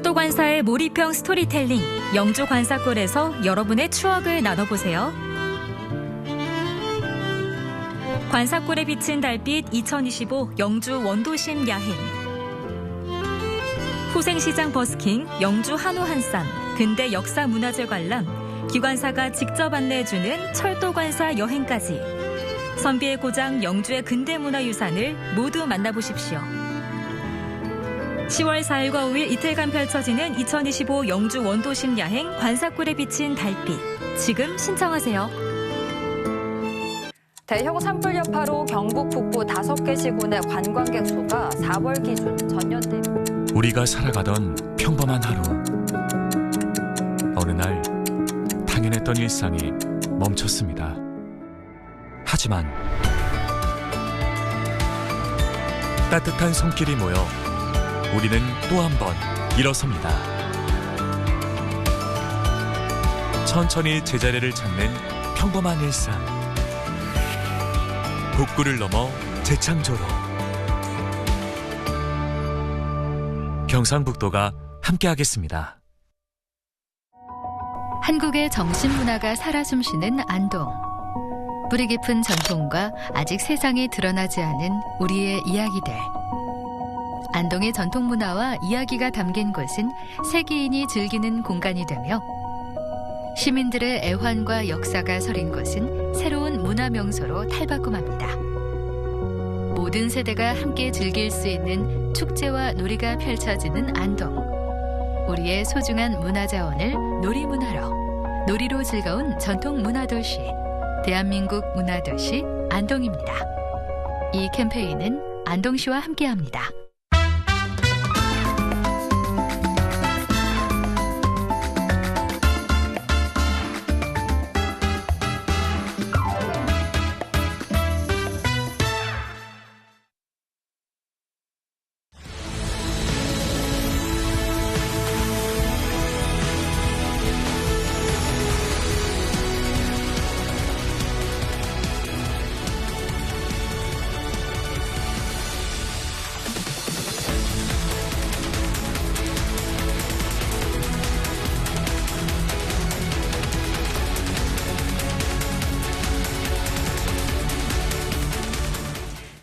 철도 관사의 몰입형 스토리텔링 영주 관사골에서 여러분의 추억을 나눠보세요. 관사골에 비친 달빛 2025 영주 원도심 야행 후생시장 버스킹 영주 한우 한쌈 근대 역사 문화재 관람 기관사가 직접 안내해주는 철도 관사 여행까지 선비의 고장 영주의 근대 문화유산을 모두 만나보십시오. 10월 4일과 5일 이틀간 펼쳐지는 2025 영주 원도심 야행 관사골에 비친 달빛. 지금 신청하세요. 대형 산불 여파로 경북 북부 다섯 개 시군의 관광객 수가 4월 기준 전년 대비 우리가 살아가던 평범한 하루. 어느 날 당연했던 일상이 멈췄습니다. 하지만 따뜻한 손길이 모여 우리는 또 한 번 일어섭니다. 천천히 제자리를 찾는 평범한 일상. 북구를 넘어 재창조로. 경상북도가 함께하겠습니다. 한국의 정신문화가 살아 숨쉬는 안동. 뿌리 깊은 전통과 아직 세상에 드러나지 않은 우리의 이야기들. 안동의 전통 문화와 이야기가 담긴 곳은 세계인이 즐기는 공간이 되며 시민들의 애환과 역사가 서린 곳은 새로운 문화 명소로 탈바꿈합니다. 모든 세대가 함께 즐길 수 있는 축제와 놀이가 펼쳐지는 안동. 우리의 소중한 문화 자원을 놀이문화로, 놀이로 즐거운 전통 문화도시, 대한민국 문화도시 안동입니다. 이 캠페인은 안동시와 함께합니다.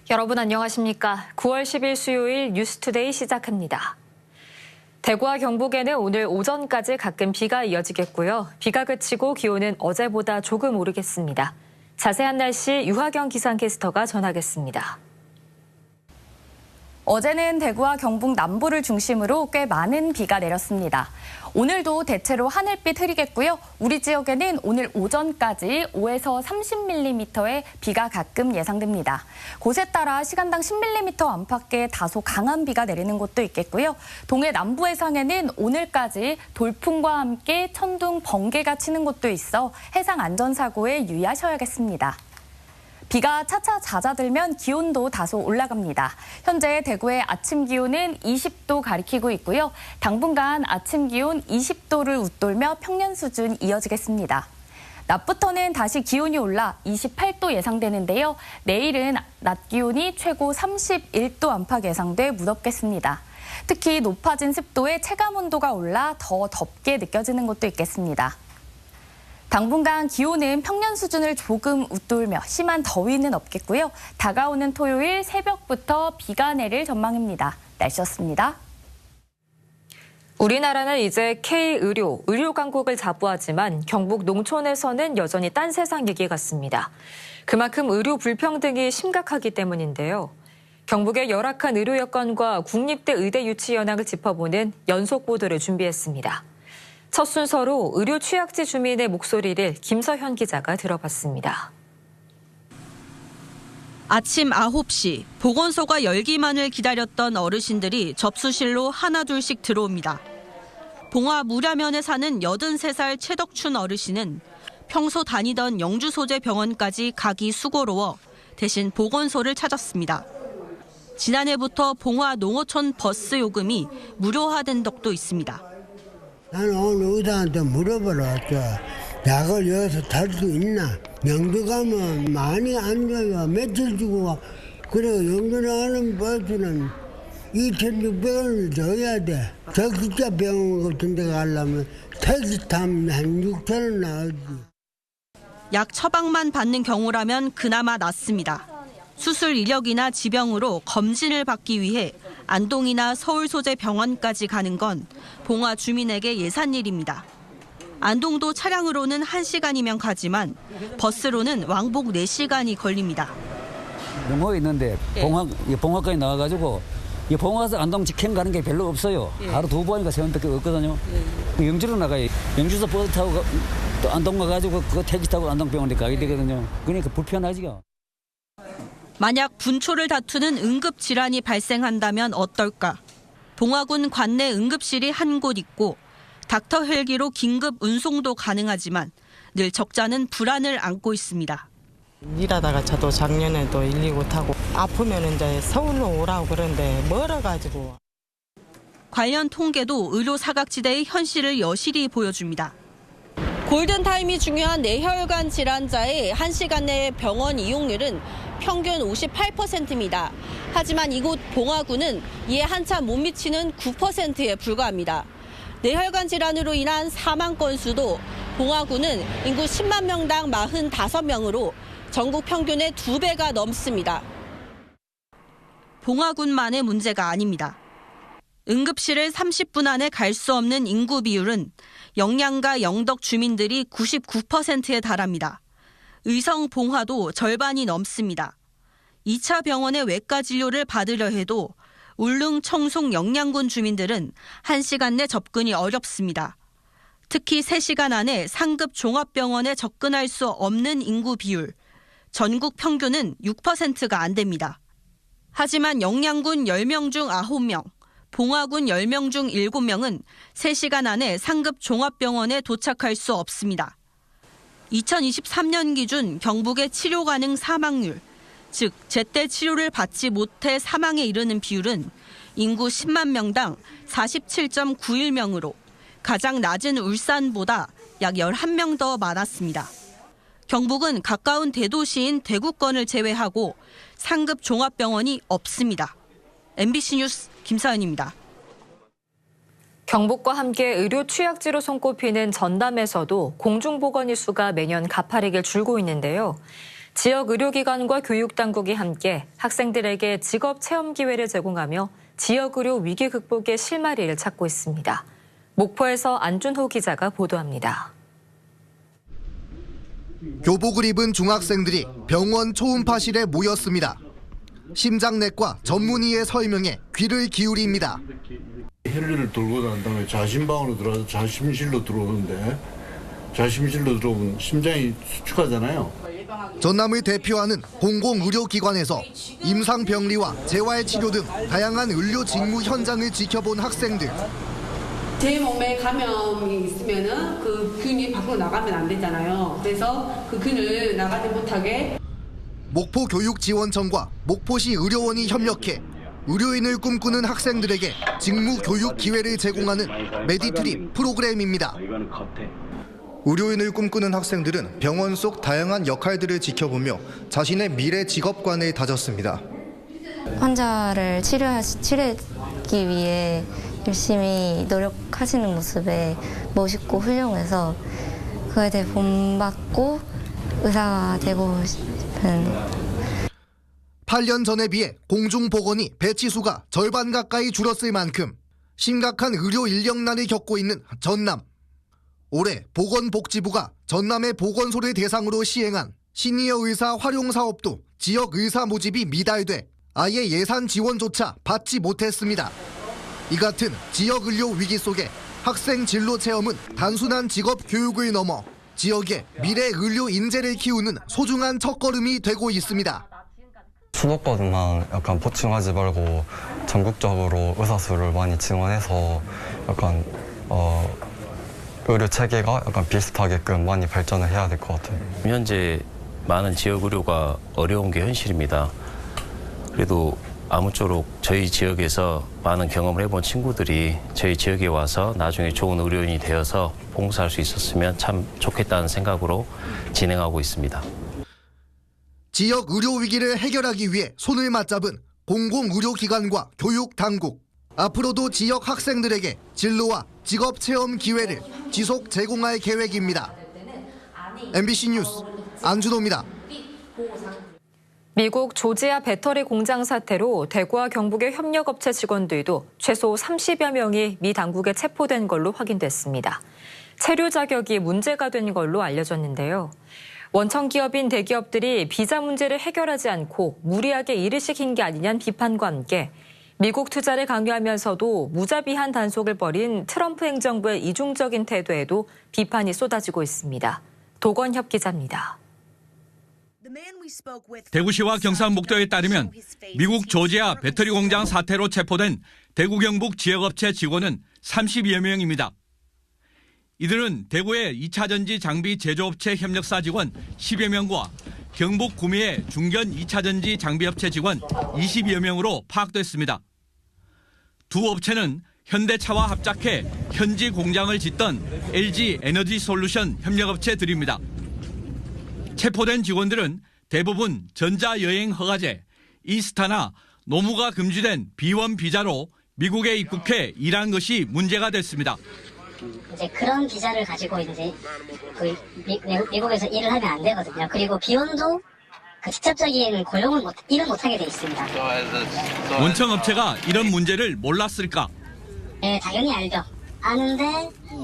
여러분 안녕하십니까? 9월 10일 수요일 뉴스투데이 시작합니다. 대구와 경북에는 오늘 오전까지 가끔 비가 이어지겠고요. 비가 그치고 기온은 어제보다 조금 오르겠습니다. 자세한 날씨 유하경 기상캐스터가 전하겠습니다. 어제는 대구와 경북 남부를 중심으로 꽤 많은 비가 내렸습니다. 오늘도 대체로 하늘빛 흐리겠고요. 우리 지역에는 오늘 오전까지 5에서 30mm의 비가 가끔 예상됩니다. 곳에 따라 시간당 10mm 안팎의 다소 강한 비가 내리는 곳도 있겠고요. 동해 남부 해상에는 오늘까지 돌풍과 함께 천둥, 번개가 치는 곳도 있어 해상 안전사고에 유의하셔야겠습니다. 비가 차차 잦아들면 기온도 다소 올라갑니다. 현재 대구의 아침 기온은 20도 가리키고 있고요. 당분간 아침 기온 20도를 웃돌며 평년 수준 이어지겠습니다. 낮부터는 다시 기온이 올라 28도 예상되는데요. 내일은 낮 기온이 최고 31도 안팎 예상돼 무덥겠습니다. 특히 높아진 습도에 체감 온도가 올라 더 덥게 느껴지는 곳도 있겠습니다. 당분간 기온은 평년 수준을 조금 웃돌며 심한 더위는 없겠고요. 다가오는 토요일 새벽부터 비가 내릴 전망입니다. 날씨였습니다. 우리나라는 이제 K-의료, 의료 강국을 자부하지만 경북 농촌에서는 여전히 딴 세상 얘기 같습니다. 그만큼 의료 불평등이 심각하기 때문인데요. 경북의 열악한 의료 여건과 국립대 의대 유치 현황을 짚어보는 연속 보도를 준비했습니다. 첫 순서로 의료 취약지 주민의 목소리를 김서현 기자가 들어봤습니다. 아침 9시 보건소가 열기만을 기다렸던 어르신들이 접수실로 하나둘씩 들어옵니다. 봉화 무ля면에 사는 83살 최덕춘 어르신은 평소 다니던 영주 소재 병원까지 가기 수고로워 대신 보건소를 찾았습니다. 지난해부터 봉화 농어촌 버스 요금이 무료화된 덕도 있습니다. 나는 오늘 의사한테 물어보러 왔죠. 약을 여기서 탈 수 있나? 영주 가면 많이 안 줘요. 며칠 주고 와. 그래 영주 나가는 버스는 2,600원을 줘야 돼. 저 기자 병원 같은 데 가려면 택시 타면 한 6천원 나오지. 약 처방만 받는 경우라면 그나마 낫습니다. 수술 이력이나 지병으로 검진을 받기 위해 안동이나 서울 소재 병원까지 가는 건 봉화 주민에게 예산 일입니다. 안동도 차량으로는 1시간이면 가지만 버스로는 왕복 4시간이 걸립니다. 영어가 있는데 봉화 이 봉화까지 나와가지고 이 봉화에서 안동 직행 가는 게 별로 없어요. 하루 두 번인가 세 번밖에 없거든요. 그 영주로 나가요. 영주에서 버스 타고 가- 또 안동 가가지고 그 택시 타고 안동병원에 가게 되거든요. 그러니까 불편하지요. 만약 분초를 다투는 응급 질환이 발생한다면 어떨까? 봉화군 관내 응급실이 한 곳 있고 닥터 헬기로 긴급 운송도 가능하지만 늘 적자는 불안을 안고 있습니다. 일하다가 저도 작년에도 119 타고 아프면 이제 서울로 오라고 그러는데 멀어가지고 관련 통계도 의료 사각지대의 현실을 여실히 보여줍니다. 골든타임이 중요한 뇌혈관 질환자의 1시간 내 병원 이용률은 평균 58%입니다. 하지만 이곳 봉화구는 이에 한참 못 미치는 9%에 불과합니다. 뇌혈관 질환으로 인한 사망 건수도 봉화구는 인구 10만 명당 45명으로 전국 평균의 2배가 넘습니다. 봉화군만의 문제가 아닙니다. 응급실을 30분 안에 갈 수 없는 인구 비율은 영양가 영덕 주민들이 99%에 달합니다. 의성 봉화도 절반이 넘습니다. 2차 병원의 외과 진료를 받으려 해도 울릉 청송 영양군 주민들은 1시간 내 접근이 어렵습니다. 특히 3시간 안에 상급 종합병원에 접근할 수 없는 인구 비율, 전국 평균은 6%가 안 됩니다. 하지만 영양군 10명 중 9명, 봉화군 10명 중 7명은 3시간 안에 상급 종합병원에 도착할 수 없습니다. 2023년 기준 경북의 치료 가능 사망률, 즉 제때 치료를 받지 못해 사망에 이르는 비율은 인구 10만 명당 47.91명으로 가장 낮은 울산보다 약 11명 더 많았습니다. 경북은 가까운 대도시인 대구권을 제외하고 상급 종합병원이 없습니다. MBC 뉴스 김사연입니다. 경북과 함께 의료 취약지로 손꼽히는 전남에서도 공중보건의 수가 매년 가파르게 줄고 있는데요. 지역 의료기관과 교육당국이 함께 학생들에게 직업 체험 기회를 제공하며 지역 의료 위기 극복의 실마리를 찾고 있습니다. 목포에서 안준호 기자가 보도합니다. 교복을 입은 중학생들이 병원 초음파실에 모였습니다. 심장내과 전문의의 설명에 귀를 기울입니다. 헬리를 돌고 난 다음에 자심방으로 들어가서 자심실로 들어오는데 자심실로 들어오면 심장이 수축하잖아요. 전남을 대표하는 공공의료기관에서 임상병리와 재활치료 등 다양한 의료 직무 현장을 지켜본 학생들. 제 몸에 감염이 있으면은 그 균이 밖으로 나가면 안 되잖아요. 그래서 그 균을 나가지 못하게 목포교육지원청과 목포시 의료원이 협력해 의료인을 꿈꾸는 학생들에게 직무 교육 기회를 제공하는 메디트립 프로그램입니다. 의료인을 꿈꾸는 학생들은 병원 속 다양한 역할들을 지켜보며 자신의 미래 직업관을 다졌습니다. 환자를 치료하, 치료하기 위해 열심히 노력하시는 모습에 멋있고 훌륭해서 그에 대해 본받고 의사가 되고 싶은 8년 전에 비해 공중보건이 배치 수가 절반 가까이 줄었을 만큼 심각한 의료 인력난을 겪고 있는 전남. 올해 보건복지부가 전남의 보건소를 대상으로 시행한 시니어 의사 활용 사업도 지역 의사 모집이 미달돼 아예 예산 지원조차 받지 못했습니다. 이 같은 지역 의료 위기 속에 학생 진로 체험은 단순한 직업 교육을 넘어 지역의 미래 의료 인재를 키우는 소중한 첫걸음이 되고 있습니다. 수도권만 약간 보충하지 말고 전국적으로 의사 수를 많이 증원해서 약간 어, 의료 체계가 약간 비슷하게끔 많이 발전을 해야 될 것 같아요. 현재 많은 지역 의료가 어려운 게 현실입니다. 그래도 아무쪼록 저희 지역에서 많은 경험을 해본 친구들이 저희 지역에 와서 나중에 좋은 의료인이 되어서 봉사할 수 있었으면 참 좋겠다는 생각으로 진행하고 있습니다. 지역 의료 위기를 해결하기 위해 손을 맞잡은 공공의료기관과 교육당국, 앞으로도 지역 학생들에게 진로와 직업 체험 기회를 지속 제공할 계획입니다. MBC 뉴스 안준호입니다. 미국 조지아 배터리 공장 사태로 대구와 경북의 협력업체 직원들도 최소 30여 명이 미 당국에 체포된 걸로 확인됐습니다. 체류 자격이 문제가 된 걸로 알려졌는데요. 원청 기업인 대기업들이 비자 문제를 해결하지 않고 무리하게 일을 시킨 게 아니냐는 비판과 함께 미국 투자를 강요하면서도 무자비한 단속을 벌인 트럼프 행정부의 이중적인 태도에도 비판이 쏟아지고 있습니다. 도건협 기자입니다. 대구시와 경상북도에 따르면 미국 조지아 배터리 공장 사태로 체포된 대구 경북 지역업체 직원은 30여 명입니다. 이들은 대구의 2차 전지 장비 제조업체 협력사 직원 10여 명과 경북 구미의 중견 2차 전지 장비업체 직원 20여 명으로 파악됐습니다. 두 업체는 현대차와 합작해 현지 공장을 짓던 LG 에너지 솔루션 협력업체들입니다. 체포된 직원들은 대부분 전자여행 허가제, 이스타나 노무가 금지된 비원 비자로 미국에 입국해 일한 것이 문제가 됐습니다. 이제 그런 비자를 가지고 이제 그 미, 미국에서 일을 하면 안 되거든요. 그리고 비원도 그 직접적인 고용을 못, 일을 못하게 돼 있습니다. 원청 업체가 이런 문제를 몰랐을까? 네, 당연히 알죠. 아는데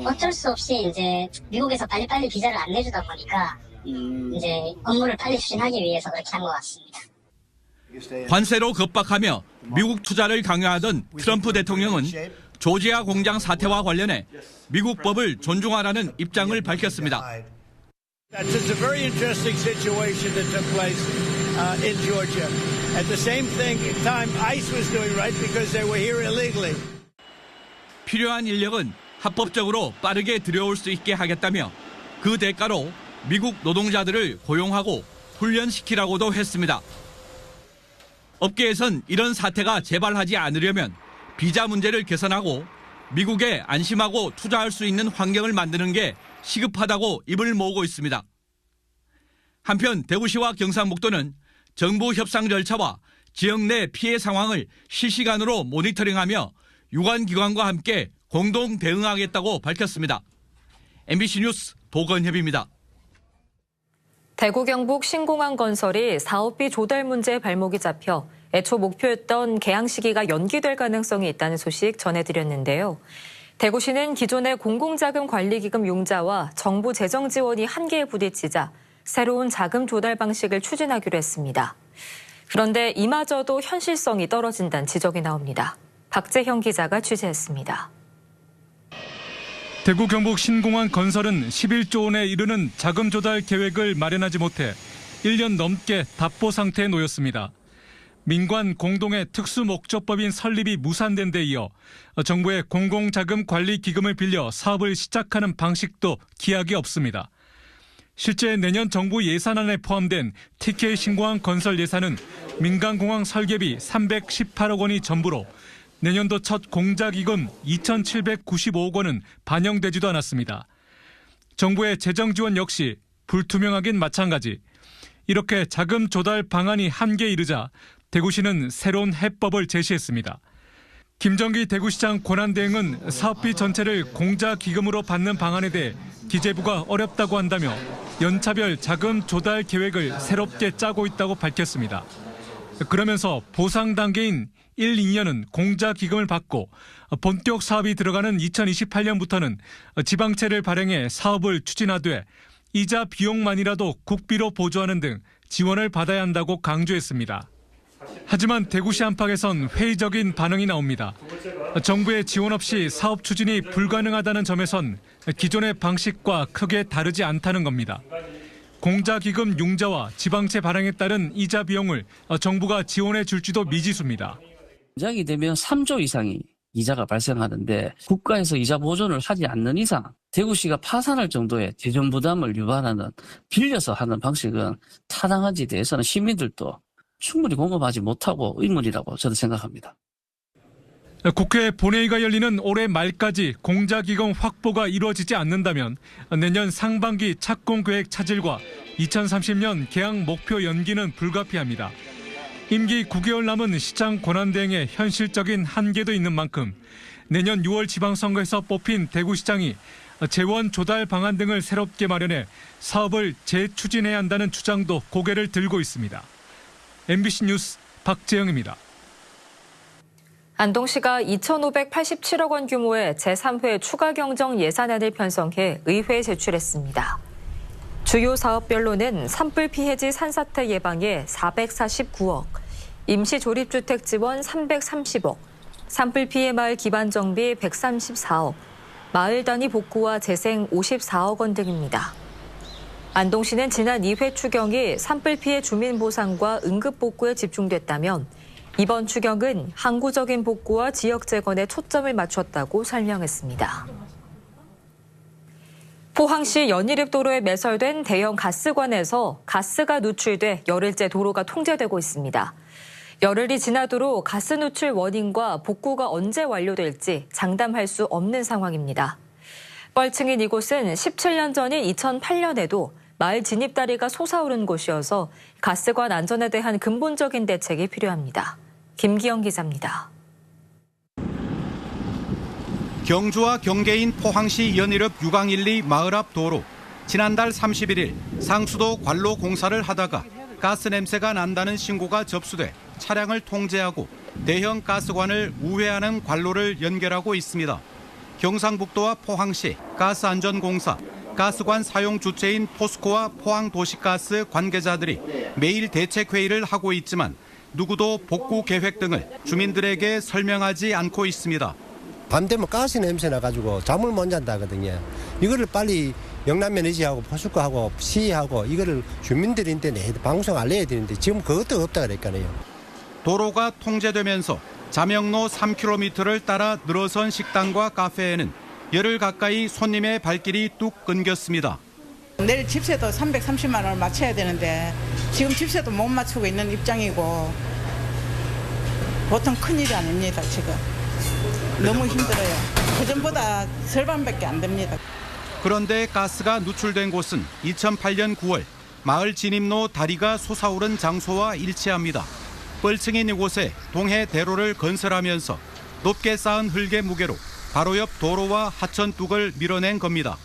어쩔 수 없이 이제 미국에서 빨리빨리 비자를 안 내주다 보니까 이제 업무를 빨리 추진하기 위해서 그렇게 한 것 같습니다. 관세로 급박하며 미국 투자를 강요하던 트럼프 대통령은 조지아 공장 사태와 관련해 미국 법을 존중하라는 입장을 밝혔습니다. That's it's a very interesting situation that took place uh, in Georgia. At the same thing, time ICE was doing right because they were here illegally. 필요한 인력은 합법적으로 빠르게 들여올 수 있게 하겠다며 그 대가로 미국 노동자들을 고용하고 훈련시키라고도 했습니다. 업계에선 이런 사태가 재발하지 않으려면 비자 문제를 개선하고 미국에 안심하고 투자할 수 있는 환경을 만드는 게 시급하다고 입을 모으고 있습니다. 한편 대구시와 경상북도는 정부 협상 절차와 지역 내 피해 상황을 실시간으로 모니터링하며 유관기관과 함께 공동 대응하겠다고 밝혔습니다. MBC 뉴스 도건협입니다. 대구 경북 신공항 건설이 사업비 조달 문제 발목이 잡혀 애초 목표였던 개항 시기가 연기될 가능성이 있다는 소식 전해드렸는데요. 대구시는 기존의 공공자금 관리기금 융자와 정부 재정 지원이 한계에 부딪히자 새로운 자금 조달 방식을 추진하기로 했습니다. 그런데 이마저도 현실성이 떨어진다는 지적이 나옵니다. 박재형 기자가 취재했습니다. 대구 경북 신공항 건설은 11조 원에 이르는 자금 조달 계획을 마련하지 못해 1년 넘게 답보 상태에 놓였습니다. 민관 공동의 특수목적법인 설립이 무산된 데 이어 정부의 공공자금 관리 기금을 빌려 사업을 시작하는 방식도 기약이 없습니다. 실제 내년 정부 예산안에 포함된 TK 신공항 건설 예산은 민간공항 설계비 318억 원이 전부로 내년도 첫 공자기금 2,795억 원은 반영되지도 않았습니다. 정부의 재정 지원 역시 불투명하긴 마찬가지. 이렇게 자금 조달 방안이 한계에 이르자 대구시는 새로운 해법을 제시했습니다. 김정기 대구시장 권한대행은 사업비 전체를 공자 기금으로 받는 방안에 대해 기재부가 어렵다고 한다며 연차별 자금 조달 계획을 새롭게 짜고 있다고 밝혔습니다. 그러면서 보상 단계인 1, 2년은 공자 기금을 받고 본격 사업이 들어가는 2028년부터는 지방채를 발행해 사업을 추진하되 이자 비용만이라도 국비로 보조하는 등 지원을 받아야 한다고 강조했습니다. 하지만 대구시 안팎에선 회의적인 반응이 나옵니다. 정부의 지원 없이 사업 추진이 불가능하다는 점에선 기존의 방식과 크게 다르지 않다는 겁니다. 공자기금 융자와 지방채 발행에 따른 이자 비용을 정부가 지원해 줄지도 미지수입니다. 시작이 되면 3조 이상이 이자가 발생하는데 국가에서 이자 보존을 하지 않는 이상 대구시가 파산할 정도의 재정 부담을 유발하는 빌려서 하는 방식은 타당한지 대해서는 시민들도 충분히 공감하지 못하고 의문이라고 저는 생각합니다. 국회 본회의가 열리는 올해 말까지 공자기금 확보가 이루어지지 않는다면 내년 상반기 착공 계획 차질과 2030년 개항 목표 연기는 불가피합니다. 임기 9개월 남은 시장 권한대행의 현실적인 한계도 있는 만큼 내년 6월 지방선거에서 뽑힌 대구시장이 재원 조달 방안 등을 새롭게 마련해 사업을 재추진해야 한다는 주장도 고개를 들고 있습니다. MBC 뉴스 박재영입니다. 안동시가 2,587억 원 규모의 제3회 추가 경정 예산안을 편성해 의회에 제출했습니다. 주요 사업별로는 산불 피해지 산사태 예방에 449억, 임시 조립주택 지원 330억, 산불 피해 마을 기반 정비 134억, 마을 단위 복구와 재생 54억 원 등입니다. 안동시는 지난 2회 추경이 산불 피해 주민 보상과 응급 복구에 집중됐다면 이번 추경은 항구적인 복구와 지역 재건에 초점을 맞췄다고 설명했습니다. 포항시 연희읍 도로에 매설된 대형 가스관에서 가스가 누출돼 열흘째 도로가 통제되고 있습니다. 열흘이 지나도록 가스 누출 원인과 복구가 언제 완료될지 장담할 수 없는 상황입니다. 뻘층인 이곳은 17년 전인 2008년에도 마을 진입다리가 솟아오른 곳이어서 가스관 안전에 대한 근본적인 대책이 필요합니다. 김기영 기자입니다. 경주와 경계인 포항시 연일읍 유강 1, 2 마을 앞 도로. 지난달 31일 상수도 관로 공사를 하다가 가스 냄새가 난다는 신고가 접수돼 차량을 통제하고 대형 가스관을 우회하는 관로를 연결하고 있습니다. 경상북도와 포항시 가스안전공사, 가스관 사용 주체인 포스코와 포항도시가스 관계자들이 매일 대책 회의를 하고 있지만 누구도 복구 계획 등을 주민들에게 설명하지 않고 있습니다. 밤 되면 가스 냄새 나가지고 잠을 못 잔다거든요. 이거를 빨리 영남면 의지하고 포스코하고 시하고 이거를 주민들한테 내 방송 알려야 되는데 지금 그것도 없다 그랬잖아요. 도로가 통제되면서 자명로 3km를 따라 늘어선 식당과 카페에는 열흘 가까이 손님의 발길이 뚝 끊겼습니다. 내일 집세도 330만 원을 맞춰야 되는데 지금 집세도 못 맞추고 있는 입장이고 보통 큰 일이 아닙니다 지금 너무 힘들어요 그전보다 절반밖에 안 됩니다 그런데 가스가 누출된 곳은 2008년 9월 마을 진입로 다리가 솟아오른 장소와 일치합니다. 뻘층인 이곳에 동해 대로를 건설하면서 높게 쌓은 흙의 무게로 바로 옆 도로와 하천 뚝을 밀어낸 겁니다.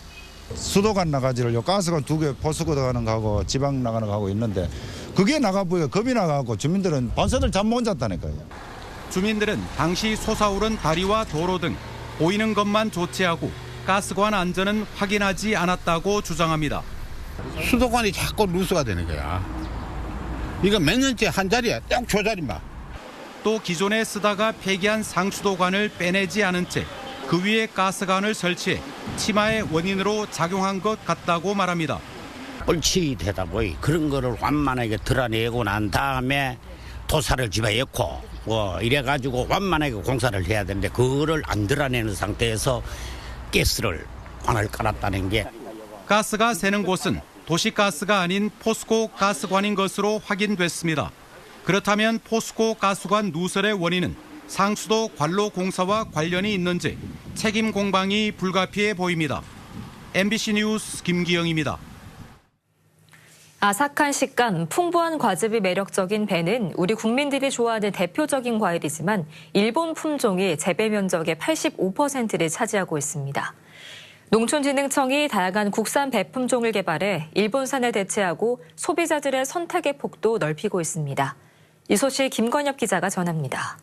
수도관 나가지를 가스관 두 개 포스코 나가는 거하고 지방 나가는 거하고 있는데 그게 나가보여 겁이 나가고 주민들은 반세들 잠 못 잤다니까요. 주민들은 당시 솟아오른 다리와 도로 등 보이는 것만 조치하고 가스관 안전은 확인하지 않았다고 주장합니다. 수도관이 자꾸 누수가 되는 거야. 이거 몇 년째 한 자리야. 딱저 자리만. 또 기존에 쓰다가 폐기한 상수도관을 빼내지 않은 채 그 위에 가스관을 설치해 치마의 원인으로 작용한 것 같다고 말합니다. 뻘치 되다 보니 그런 거를 완만하게 드러내고 난 다음에 도사를 집어넣고 뭐 이래가지고 완만하게 공사를 해야 되는데 그거를 안 드러내는 상태에서 가스를 관을 깔았다는 게 가스가 새는 곳은 도시가스가 아닌 포스코 가스관인 것으로 확인됐습니다. 그렇다면 포스코 가스관 누설의 원인은 상수도 관로 공사와 관련이 있는지 책임 공방이 불가피해 보입니다. MBC 뉴스 김기영입니다. 아삭한 식감, 풍부한 과즙이 매력적인 배는 우리 국민들이 좋아하는 대표적인 과일이지만 일본 품종이 재배 면적의 85%를 차지하고 있습니다. 농촌진흥청이 다양한 국산 배 품종을 개발해 일본산을 대체하고 소비자들의 선택의 폭도 넓히고 있습니다. 이 소식 김건엽 기자가 전합니다.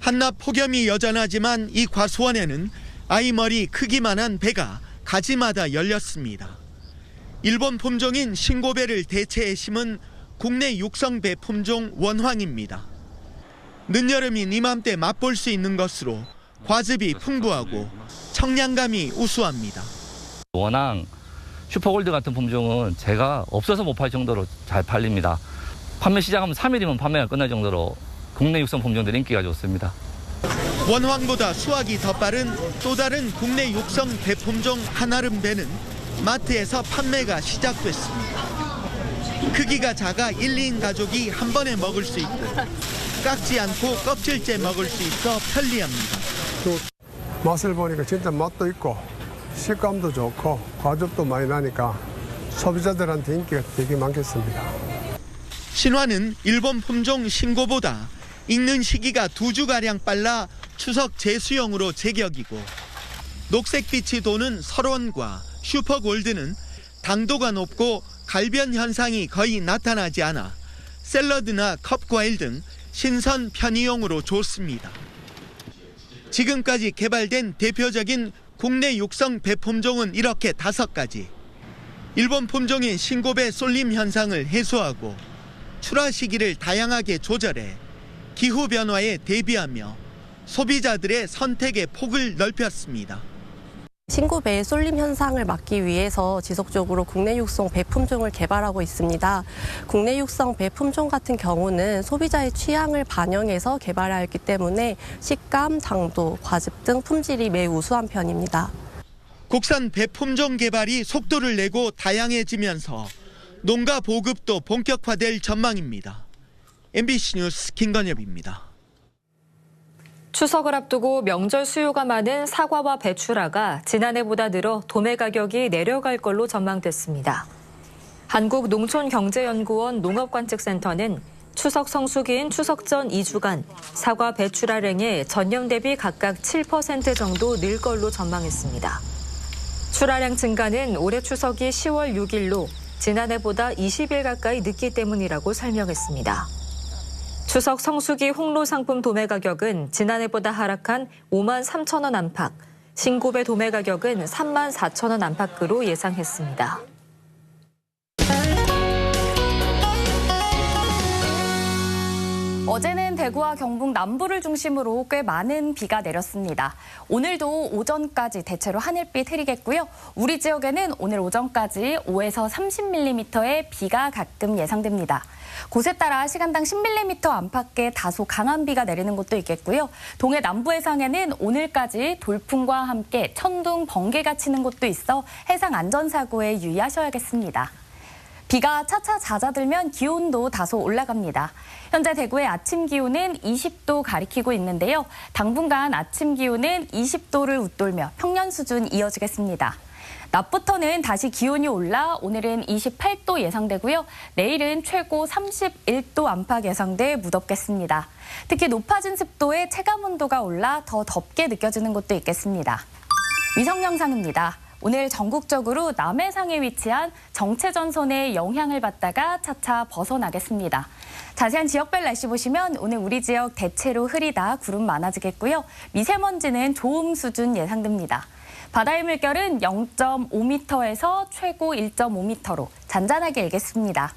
한낱 폭염이 여전하지만 이 과수원에는 아이 머리 크기만한 배가 가지마다 열렸습니다. 일본 품종인 신고배를 대체해 심은 국내 육성배 품종 원황입니다. 늦여름인 이맘때 맛볼 수 있는 것으로 과즙이 풍부하고 청량감이 우수합니다. 원앙, 슈퍼골드 같은 품종은 제가 없어서 못 팔 정도로 잘 팔립니다. 판매 시작하면 3일이면 판매가 끝날 정도로 국내 육성 품종들 인기가 좋습니다. 원황보다 수확이 더 빠른 또 다른 국내 육성 배품종 한아름 배는 마트에서 판매가 시작됐습니다. 크기가 작아 1, 2인 가족이 한 번에 먹을 수 있고 깎지 않고 껍질째 먹을 수 있어 편리합니다. 또 맛을 보니까 진짜 맛도 있고 식감도 좋고 과즙도 많이 나니까 소비자들한테 인기가 되게 많겠습니다. 신화는 일본 품종 신고보다 익는 시기가 두 주가량 빨라 추석 재수용으로 제격이고 녹색빛이 도는 설원과 슈퍼골드는 당도가 높고 갈변 현상이 거의 나타나지 않아 샐러드나 컵과일 등 신선 편의용으로 좋습니다. 지금까지 개발된 대표적인 국내 육성 배품종은 이렇게 다섯 가지. 일본 품종인 신고배 쏠림 현상을 해소하고 출하 시기를 다양하게 조절해 기후 변화에 대비하며 소비자들의 선택의 폭을 넓혔습니다. 신고배의 쏠림 현상을 막기 위해서 지속적으로 국내 육성 배 품종을 개발하고 있습니다. 국내 육성 배 품종 같은 경우는 소비자의 취향을 반영해서 개발하였기 때문에 식감, 당도, 과즙 등 품질이 매우 우수한 편입니다. 국산 배 품종 개발이 속도를 내고 다양해지면서 농가 보급도 본격화될 전망입니다. MBC 뉴스 김건엽입니다. 추석을 앞두고 명절 수요가 많은 사과와 배추라가 지난해보다 늘어 도매 가격이 내려갈 걸로 전망됐습니다. 한국농촌경제연구원 농업관측센터는 추석 성수기인 추석 전 2주간 사과 배추라랭의 전년 대비 각각 7% 정도 늘 걸로 전망했습니다. 출하량 증가는 올해 추석이 10월 6일로 지난해보다 20일 가까이 늦기 때문이라고 설명했습니다. 추석 성수기 홍로 상품 도매 가격은 지난해보다 하락한 5만 3천 원 안팎, 신고배 도매 가격은 3만 4천 원 안팎으로 예상했습니다. 어제는 대구와 경북 남부를 중심으로 꽤 많은 비가 내렸습니다. 오늘도 오전까지 대체로 하늘빛 흐리겠고요. 우리 지역에는 오늘 오전까지 5에서 30mm의 비가 가끔 예상됩니다. 곳에 따라 시간당 10mm 안팎의 다소 강한 비가 내리는 곳도 있겠고요. 동해 남부 해상에는 오늘까지 돌풍과 함께 천둥, 번개가 치는 곳도 있어 해상 안전사고에 유의하셔야겠습니다. 비가 차차 잦아들면 기온도 다소 올라갑니다. 현재 대구의 아침 기온은 20도 가리키고 있는데요. 당분간 아침 기온은 20도를 웃돌며 평년 수준 이어지겠습니다. 낮부터는 다시 기온이 올라 오늘은 28도 예상되고요. 내일은 최고 31도 안팎 예상돼 무덥겠습니다. 특히 높아진 습도에 체감 온도가 올라 더 덥게 느껴지는 곳도 있겠습니다. 위성 영상입니다. 오늘 전국적으로 남해상에 위치한 정체전선의 영향을 받다가 차차 벗어나겠습니다. 자세한 지역별 날씨 보시면 오늘 우리 지역 대체로 흐리다 구름 많아지겠고요. 미세먼지는 좋음 수준 예상됩니다. 바다의 물결은 0.5m에서 최고 1.5m로 잔잔하게 일겠습니다.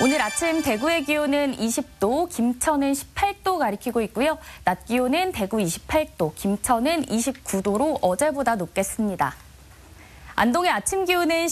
오늘 아침 대구의 기온은 20도, 김천은 18도 가리키고 있고요. 낮 기온은 대구 28도, 김천은 29도로 어제보다 높겠습니다. 안동의 아침 기온은